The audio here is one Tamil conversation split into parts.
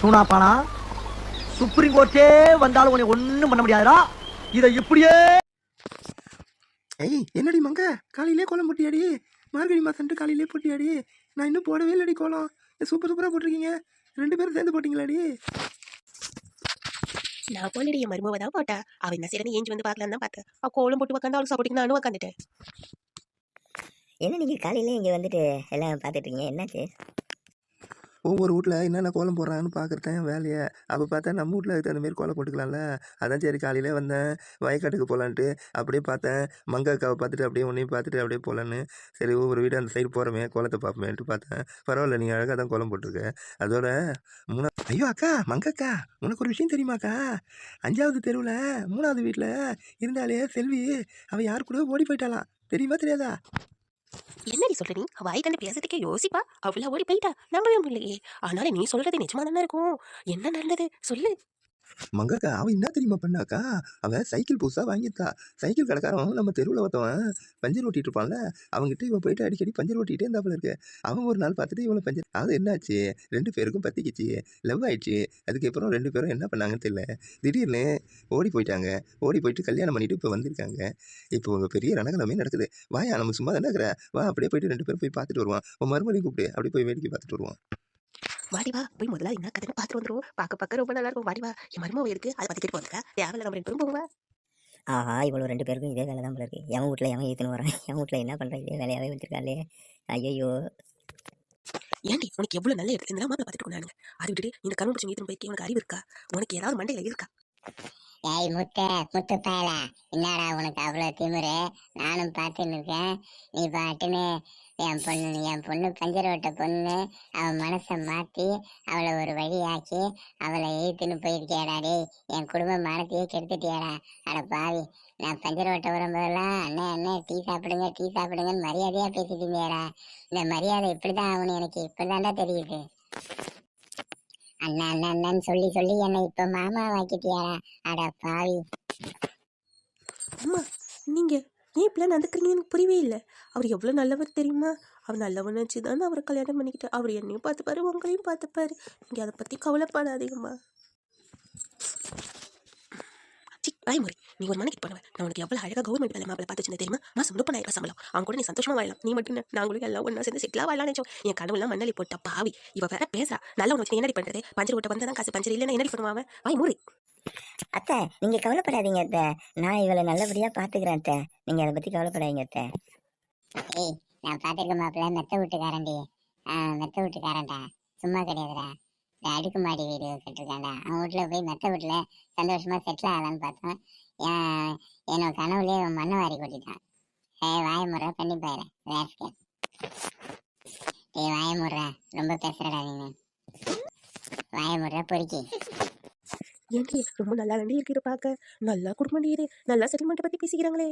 சூனாப்பானா சுப்ரீம் கோர்ட்டே வந்தாலும் உன்னை ஒண்ணும் பண்ண முடியாதுடா. இதை இப்படியே ஏய் என்னடி மங்க? காலையிலே கோலம் போட்டியாடி? மார்கழி மாசம்ட்டு காலையிலே போட்டியாடி? நான் இன்னும் போடவே இல்லடி கோலம். சூப்பர் சூப்பராக போட்டிருக்கீங்க. ரெண்டு பேரும் சேர்ந்து போட்டிங்களாடி? நான் போனடி என் மருமவ தான் போட்டா அவ என்ன சரி ஏஞ்சி வந்து பார்க்கலாம் தான் பார்த்தேன். கோலம் போட்டு உட்காந்து அவளுக்கு சப்போர்ட்டிங் நானும் உட்காந்துட்டேன் என்ன நீங்கள் காலையிலே இங்கே வந்துட்டு எல்லாம் பார்த்துட்டு இருக்கீங்க? என்னாச்சு? ஒவ்வொரு வீட்டில் என்னென்ன கோலம் போடுறாங்கன்னு பார்க்குறேன் வேலையை. அப்போ பார்த்தா நம்ம வீட்டில் அதுக்கு தகுந்த மாதிரி கோலம் போட்டுக்கலாம்ல. அதான் சரி காலையிலே வந்தேன். வயக்காட்டுக்கு போகலான்ட்டு அப்படியே பார்த்தேன் மங்காக்காவை பார்த்துட்டு அப்படியே உன்னையும் பார்த்துட்டு அப்படியே போகலான்னு சரி ஒவ்வொரு வீடு அந்த சைடு போகிறோமே கோலத்தை பார்ப்போமேன்ட்டு பார்த்தேன் பரவாயில்ல நீங்கள் அழகாக தான் கோலம் போட்டிருக்க. அதோட மூணா ஐயோ அக்கா மங்கக்கா உனக்கு ஒரு விஷயம் தெரியுமாக்கா? அஞ்சாவது தெருவில் மூணாவது வீட்டில் இருந்தாலே செல்வி அவள் யார் கூட ஓடி போயிட்டாலாம் தெரியுமா தெரியாதா? என்னடி சொல்ற நீ வாய் கண்டு பேசுறதுக்கே யோசிப்பா. அவ்வளவு ஓடி போயிட்டா. நம்பவே முடியலையே. ஆனாலும் நீ சொல்றது நிஜமா தானே இருக்கும். என்ன நடந்தது? சொல்லு. மங்கக்கா அவன் என்ன தெரியுமா பண்ணாக்கா? அவன் சைக்கிள் புதுசாக வாங்கியிருக்கா சைக்கிள் கடைக்காரன் நம்ம தெருவில் ஒருத்தவன் பஞ்சர் ஓட்டிட்டு இருப்பான்ல அவங்ககிட்ட இவன் போயிட்டு அடிக்கடி பஞ்சர் ஓட்டிகிட்டே இருந்தாப்புல இருக்கு. அவன் ஒரு நாள் பார்த்துட்டு இவனை பஞ்சர் அது என்னாச்சு? ரெண்டு பேருக்கும் பற்றிக்கிச்சு லவ் ஆயிடுச்சு. அதுக்கப்புறம் ரெண்டு பேரும் என்ன பண்ணாங்கன்னு தெரியல. திடீர்னு ஓடி போயிட்டாங்க. ஓடி போயிட்டு கல்யாணம் பண்ணிட்டு இப்போ வந்திருக்காங்க. இப்போ உங்கள் பெரிய ரணகலமே நடக்குது. வாயா நம்ம சும்மா தானே இருக்கிற? வா அப்படியே போயிட்டு ரெண்டு பேரும் போய் பார்த்துட்டு வருவான். உன் மறுபடியும் கூப்பிட்டு அப்படியே போய் வேடிக்கை பார்த்துட்டு வருவான். வாடி வா போய் முதல்ல என்ன கதைன்னு பார்த்துட்டு வந்துருவோம் பார்க்க பார்க்க ரொம்ப நல்லா இருக்கும் வாடி வா என் மருமவ இருக்கு அதை பத்தி கேட்டு போதுக்கா தேவையில்ல நம்ம ரெண்டு பேரும் போவா ஆஹா இவ்வளோ ரெண்டு பேருக்கும் இதே வேலை தான் போல இருக்கு. என் வீட்டில் எவன் ஏற்றுன்னு வரான்? என் வீட்டில் என்ன பண்ணுறேன் இதே வேலையாகவே வச்சிருக்காளே. ஐயோ ஏன்டி உனக்கு எவ்வளவு நல்ல இடத்துல இருந்தா மாப்பிள்ள பார்த்துட்டு நானுங்க அது விட்டுட்டு இந்த கரும்பு பிடிச்சி நீத்து போய்க்கு உனக்கு அறிவு இருக்கா? உனக்கு ஏதாவது மண்டையில இருக்கா? ஏய் முட்டை முத்து பயல. என்னடா உனக்கு அவ்வளோ திமிரு? நானும் பார்த்துன்னு இருக்கேன். நீ பாட்டுன்னு என் பொண்ணு என் பொண்ணு பஞ்சர் ஓட்ட பொண்ணு. அவன் மனசை மாற்றி அவளை ஒரு வழியாக்கி அவளை இழுத்துன்னு போயிருக்கேடா டே என் குடும்ப மானத்தையே கெடுத்துட்டியாடா. அட பாவி நான் பஞ்சர் ஓட்ட வரும்போதெல்லாம் அண்ணன் அண்ணன் டீ சாப்பிடுங்க டீ சாப்பிடுங்கன்னு மரியாதையாக பேசிட்டீங்கடா இந்த மரியாதை இப்படி தான் ஆகணும் எனக்கு இப்படிதான்டா தெரியுது. அண்ணா அண்ணா அண்ணன்னு சொல்லி சொல்லி என்னை இப்போ மாமா வாக்கிட்டியாடா அட பாவி. அம்மா நீங்கள் ஏன் இப்படிலாம் நடந்துக்கிறீங்கன்னு எனக்கு புரியவே இல்லை. அவர் எவ்வளோ நல்லவர் தெரியுமா? அவர் நல்லவன் நினச்சி தானே அவரை கல்யாணம் பண்ணிக்கிட்டு அவர் என்னையும் பார்த்துப்பாரு உங்களையும் பார்த்துப்பாரு. நீங்கள் அதை பற்றி கவலைப்படாதீங்கம்மா. சி வாய் நீ ஒரு மனைக்கு பண்ணுவேன் நான் உனக்கு எவ்வளோ அழகாக கவர்மெண்ட் வேலை மாப்பிள பார்த்து வச்சிருந்தேன் தெரியுமா? மாசம் முப்பதாயிரம் சம்பளம். அவங்க கூட நீ சந்தோஷமா வாழலாம். நீ மட்டும் நாங்களும் எல்லாம் ஒன்றா சேர்ந்து செட்டிலாக வாழலாம் நினைச்சோம். என் கடவுள்லாம் மண்ணலி போட்ட பாவி. இவ வேற பேசுறா. நல்ல உனக்கு என்னடி பண்ணுறது பஞ்சர் ஓட்ட வந்தா காசு பஞ்சர். இல்லைன்னா என்னடி பண்ணுவாங்க அவன்? வாய் மூறி அத்தை நீங்க கவலைப்படாதீங்க அத்தை. நான் இவளை நல்லபடியா பாத்துக்கிறேன் அத்தை. நீங்க அதை பத்தி கவலைப்படாதீங்க அத்தை. ஏய் நான் பாத்துக்க மாப்பிள்ள மெத்த வீட்டுக்காரன்டி. மெத்த வீட்டுக்காரன்டா. சும்மா கிடையாதுடா. இந்த அடுக்குமாடி வீடு கட்டிருக்காண்டா அவன் வீட்டுல போய் மெத்த வீட்டுல சந்தோஷமா செட்டில் ஆகலான்னு பார்த்தோம். என் என்னோட கனவுலேயே அவன் மண்ணை வாரி கொட்டிட்டான். ஏ வாய முறை பண்ணி போயிரு. ஏய் வாய முறை ரொம்ப பேசுறடா நீங்க வாய முறை பொறுக்கி. ஏன்டி ரொம்ப நல்லா நண்டி இருக்கிற பார்க்க நல்லா குடும்பம் நீரு நல்லா செட்டில்மெண்ட் பற்றி பேசிக்கிறாங்களே.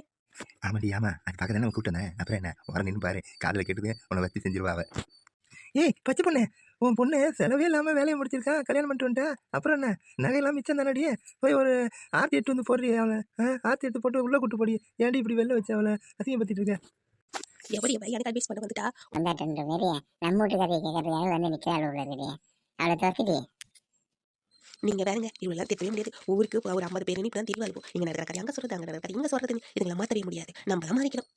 ஆமாடி ஆமா. அது பார்க்க தானே கூப்பிட்டேன். அப்புறம் என்ன? வர நின்று பாரு காதில் கேட்டது உன்னை வச்சு செஞ்சிருவா அவ. ஏய் பச்சை பொண்ணு உன் பொண்ணு செலவே இல்லாமல் வேலையை முடிச்சிருக்கா கல்யாணம் பண்ணிட்டு வந்துட்டா. அப்புறம் என்ன? நகையெல்லாம் மிச்சம் தானடியே போய் ஒரு ஆர்த்தி எடுத்து வந்து போடுறி அவளை. ஆர்த்தி எடுத்து போட்டு உள்ளே கூட்டு போடி. ஏன்டி இப்படி வெளில வச்சு அவளை? அசிங்கப்படுத்திட்டு இருக்க. எப்படி எனக்கு அட்வைஸ் பண்ண வந்துட்டா? நம்ம வீட்டு கதையை கேட்கறதுக்காக வந்து நிற்கிறாள் உள்ள அவளை துவக்கிட்டே நீங்கள் வேறுங்க இவ்வளோலாம் திட்டவே முடியாது. ஊருக்கு ஒரு ஐம்பது பேர் இப்படி தான் தெரியவா இருக்கும் நீங்க நடக்கிற கதை அங்கே சொல்கிறது அங்கே நடக்கிற கதை இங்க சொல்றது இதுங்களை மாற்றவே முடியாது. நம்ம தான் மாறிக்கணும்.